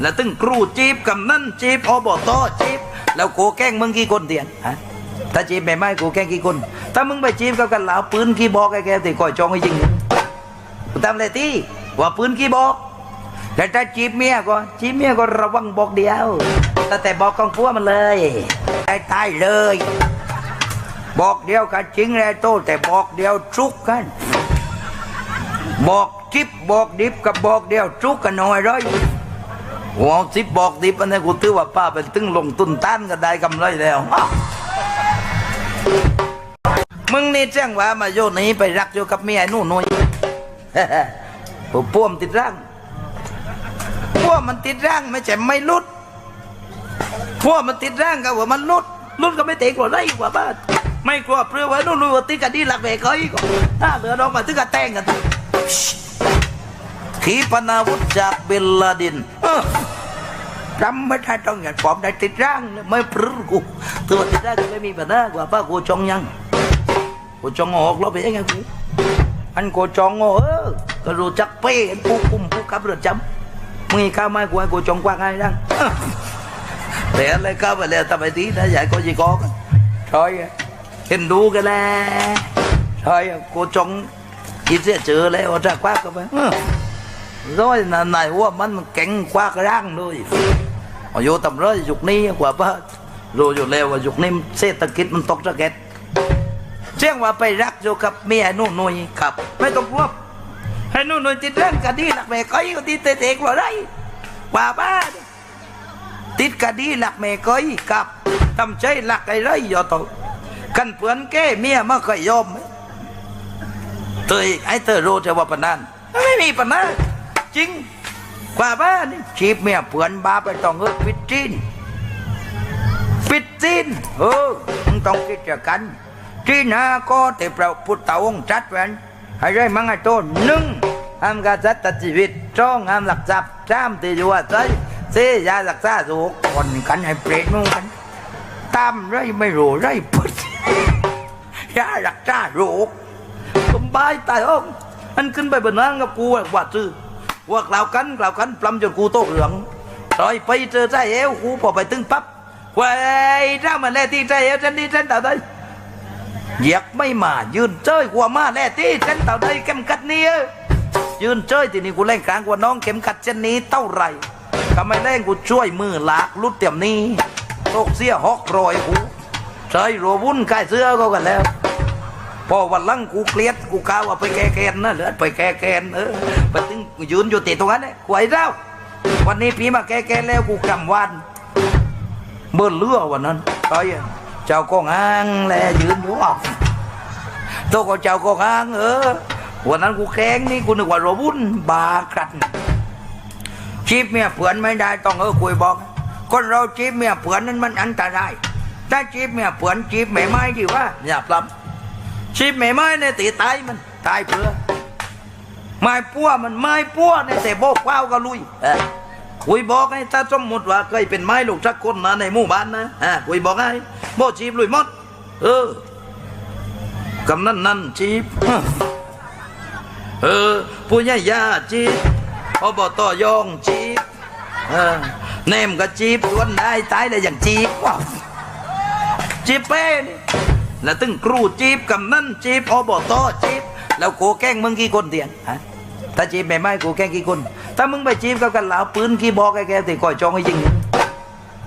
แล้วตึงครูจีบกำนันจีบอบตจีบแล้วกูแกล้งมึงกี่คนเตียนฮะถ้าจีบไม่ไม่กูแกล้งกี่คน ถ้ามึงไปจีบกับกันหลาปืนกี่บอกไอ้แกติก่อยจองให้ยิงกูทำอะไรที่ว่าปืนกี่บอกแต่ถ้าจีบเมียก็จีบเมียก็ระวังบอกเดียวแต่แต่บอกกองพัวมันเลยได้ตายเลย บอกเดียวกันจริงเลยโตแต่บอกเดียวจุกกัน บอกจิบบอกดิบกับบอกเดียวจุกกันหน่อยร้อย หัวจิบบอกดิบอันนี้กูถือว่าป้าเป็นตึงลงตุนต้านก็ได้กำไรแล้ว มึงนี่แจ้งว่ามาโยนนี้ไปรักอยู่กับเมียนู่นนู่นผมป้วมติดร่างป้วมมันติดร่างไม่ใช่ไม่ลุดป้วมมันติดร่างก็ว่ามันลุดลุดก็ไม่เตะกลัวได้กว่าบ้านไม่กลัวเปลือไว้นู่นนู่นติดกันดีหลักเบรกเขาอีกถ้าเหลือน้องมาถึงกับแต่งกัน ขีปนาวุธจากเบลลาดินจำไม่ได้ต้องอย่างปลอมได้ติดร่างไม่พรึกูตัวติดร่างก็ไม่มีปัญหากว่าป้ากูจองยังกูจองออกแล้วไปยังไงกูอันกูจองเออก็รู้จักเป้ผู้คุมผู้ขับเรือจำมึงข้าไม่กูให้กูจองกว้างไงดังแต่อะไรเข้าไปแล้วทำไมดีนะใหญ่ก็ยีกอกันใช่เห็นดูกันแล้วใช่กูจองอีเสียเจอแล้วจะคว้างกันไปเอ้อ rồi là này hoa mình cảnh qua cái răng thôi ở vô tầm đó dục ni quả ba rồi rồi leo và dục ni xe tật kít mình tóc ra kẹt เจ้งว่าไปรักอยู่กับเมียนู่นนุ่ยครับ ไม่ต้องกลัวให้นู่นนุ่ยติดเรื่องคดีหลักแม่ก้อยก็ติดเตะกว่าไรกว่าบ้าติดคดีหลักแม่ก้อยกับทำใจหลักไอ้ไรอย่าต่อกันเพื่อนแก้เมียมาเคยยอมเตยไอ้เตอรู้จะว่าปนันไม่มีปนัน จริงกว่าบ้านนี่ชีบเมียเพื่อนบาไปต้องเอิดปิดจีนปิดจีนเออมึงต้องคิดจะกันจีนนะก็แต่พระพุทธองค์ตรัดไว้ให้ได้มังไอ้โตหนึ่งห้ามกษตริย์ตัดชีวิตสองห้ามหลักทรัพย์สามตีอยู่ว่าใจเสี่ยาหลักษาสูกคนกันให้เปรตมึงกันตามไรไม่รู้ไรพุทธยาหลักษาสูกสมบายตายองอันขึ้นไปบนนั้นกับกูอะว่าซื้อ ว่ากล่าวกันกล่าวกันปลำจนกูโตเหลืองต่อยไปเจอใจเอวกูพอไปตึงปั๊บเว้ยถ้ามันแล่ที่ใจเอวฉันนี่ฉันเต่อได้เหยียกไม่มายืนเจ้ยกว่ามาแล่ที่ฉันเต่อได้เข็มขัดนี้เอ้ยยืนเจ้ยทีนี้กูเล่นกลางกว่าน้องเข็มขัดเช่นนี้เท่าไร่ทำไมเล่นกูช่วยมือหลากลุดเตี่ยมนี้ตกเสียหอกรอยกูใช่รัววุ่นกายเสื้อก็กันแล้ว พอวันลังกูเครียดกูกล่าวว่าไปแก้แค้นนะเหลือไปแก้แค้นเออไปถึงยืนอยู่ติดตรงนั้นเนี่ยกูไอ้เจ้าวันนี้พี่มาแก้แค้นแล้วกูกำวันเบิ่เลือวันนั้นไอ้เจ้ากองอ้างแลยืนอยู่ออกตัวก็เจ้ากองอ้างเออวันนั้นกูแข้งนี่กูนึกว่าโรบุนบาครันชีพเมียเผือนไม่ได้ต้องเออคุยบอกคนเราชีพเมียเผือนนั้นมันอันตรายถ้าชีพเมียเผือนชีพแม่ไม้ดีว่าอย่าปล้ำ ชีพแม่ไม้เนี่ยตีตายมันตายเพื่อไม้ปัวมันไม้ปัวเนี่ยแต่โบกว้าวก็ลุยเออคุยบอกให้ถ้าสมมติว่าเคยเป็นไม้ลูกสักคนนะในหมู่บ้านนะอ่าคุยบอกให้โบชีบลุยหมดเออกำนันนั่นชีบเออผู้ใหญ่ยาชีบอบตยองชีบเออแนมก็จีบล้วนได้ตายเลยอย่างจีบว้าวจีบเป้นี่ แล้วตึงครูจีบกำนันจีบอบตจีบแล้วโกแกล้งมึงกี่คนเตียนฮะถ้าจีบไม่ไม่กูแกล้งกี่คน ถ้ามึงไปจีบกับกันเหลาปืนกี่บอกแกแกติก่อยจองให้ยิง